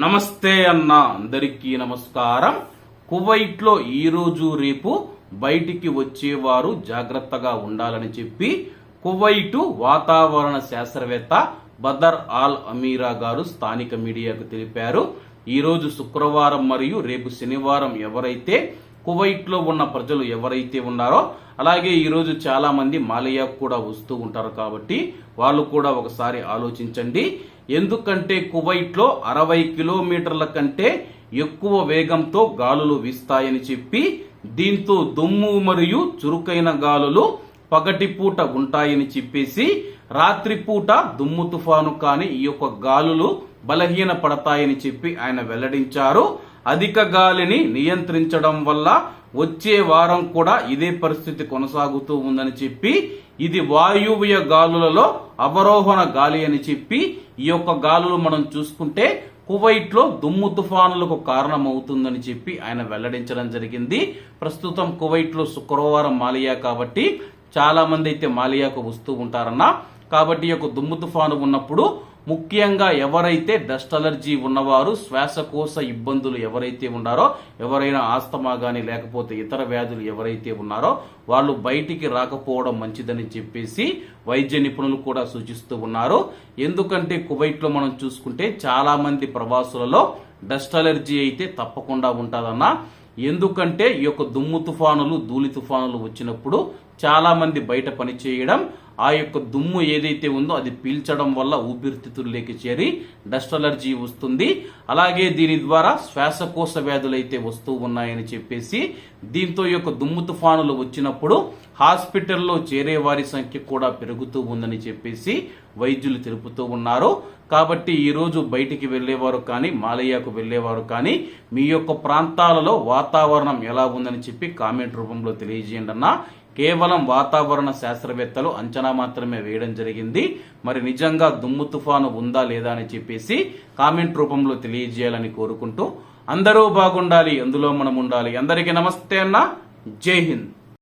నమస్తే అన్న అందరికీ నమస్కారం. కువైట్లో ఈ రోజు రేపు బయటికి వచ్చేవారు జాగ్రత్తగా ఉండాలని చెప్పి కువైటు వాతావరణ శాస్త్రవేత్త బదర్ ఆల్ అమీరా గారు స్థానిక మీడియాకు తెలిపారు. ఈరోజు శుక్రవారం మరియు రేపు శనివారం ఎవరైతే కువైట్లో ఉన్న ప్రజలు ఎవరైతే ఉన్నారో అలాగే ఈరోజు చాలామంది మాలయాకు కూడా వస్తూ ఉంటారు కాబట్టి వాళ్ళు కూడా ఒకసారి ఆలోచించండి. ఎందుకంటే కువైట్లో అరవై కిలోమీటర్ల కంటే ఎక్కువ వేగంతో గాలులు వీస్తాయని చెప్పి దీంతో దుమ్ము మరియు చురుకైన గాలులు పగటిపూట ఉంటాయని చెప్పేసి రాత్రిపూట దుమ్ము తుఫాను కానీ ఈ యొక్క గాలులు బలహీన పడతాయని చెప్పి ఆయన వెల్లడించారు. అధిక గాలిని నియంత్రించడం వల్ల వచ్చే వారం కూడా ఇదే పరిస్థితి కొనసాగుతూ ఉందని చెప్పి ఇది వాయువ్య గాలులలో అవరోహణ గాలి అని చెప్పి ఈ యొక్క గాలులు మనం చూసుకుంటే కువైట్లో దుమ్ము తుఫానులకు కారణమవుతుందని చెప్పి ఆయన వెల్లడించడం జరిగింది. ప్రస్తుతం కువైట్లో శుక్రవారం మాలియా కాబట్టి చాలా మంది అయితే మాలియాకు వస్తూ ఉంటారన్న కాబట్టి ఈ యొక్క దుమ్ము తుఫాను ఉన్నప్పుడు ముఖ్యంగా ఎవరైతే డస్ట్ అలర్జీ ఉన్నవారు శ్వాసకోశ ఇబ్బందులు ఎవరైతే ఉన్నారో ఎవరైనా ఆస్తమా కానీ లేకపోతే ఇతర వ్యాధులు ఎవరైతే ఉన్నారో వాళ్ళు బయటికి రాకపోవడం మంచిదని చెప్పేసి వైద్య నిపుణులు కూడా సూచిస్తూ ఉన్నారు. ఎందుకంటే కువైట్లో మనం చూసుకుంటే చాలామంది ప్రవాసులలో డస్ట్ అలర్జీ అయితే తప్పకుండా ఉంటుందన్న. ఎందుకంటే ఈ యొక్క దుమ్ము తుఫానులు ధూళి తుఫానులు వచ్చినప్పుడు చాలామంది బయట పని చేయడం ఆ యొక్క దుమ్ము ఏదైతే ఉందో అది పీల్చడం వల్ల ఊపిరితిత్తుల్లోకి చేరి డస్ట్ అలర్జీ వస్తుంది. అలాగే దీని ద్వారా శ్వాసకోశ వ్యాధులు అయితే వస్తూ ఉన్నాయని చెప్పేసి దీంతో యొక్క దుమ్ము తుఫానులు వచ్చినప్పుడు హాస్పిటల్లో చేరే వారి సంఖ్య కూడా పెరుగుతూ ఉందని చెప్పేసి వైద్యులు తెలుపుతూ ఉన్నారు. కాబట్టి ఈరోజు బయటికి వెళ్ళేవారు కానీ మాలయ్యకు వెళ్ళేవారు కానీ మీ యొక్క ప్రాంతాలలో వాతావరణం ఎలా ఉందని చెప్పి కామెంట్ రూపంలో తెలియజేయండి అన్న. కేవలం వాతావరణ శాస్త్రవేత్తలు అంచనా మాత్రమే వేయడం జరిగింది. మరి నిజంగా దుమ్ము తుఫాను ఉందా లేదా అని చెప్పేసి కామెంట్ రూపంలో తెలియజేయాలని కోరుకుంటూ అందరూ బాగుండాలి అందులో మనం ఉండాలి. అందరికీ నమస్తే అన్న. జై హింద్.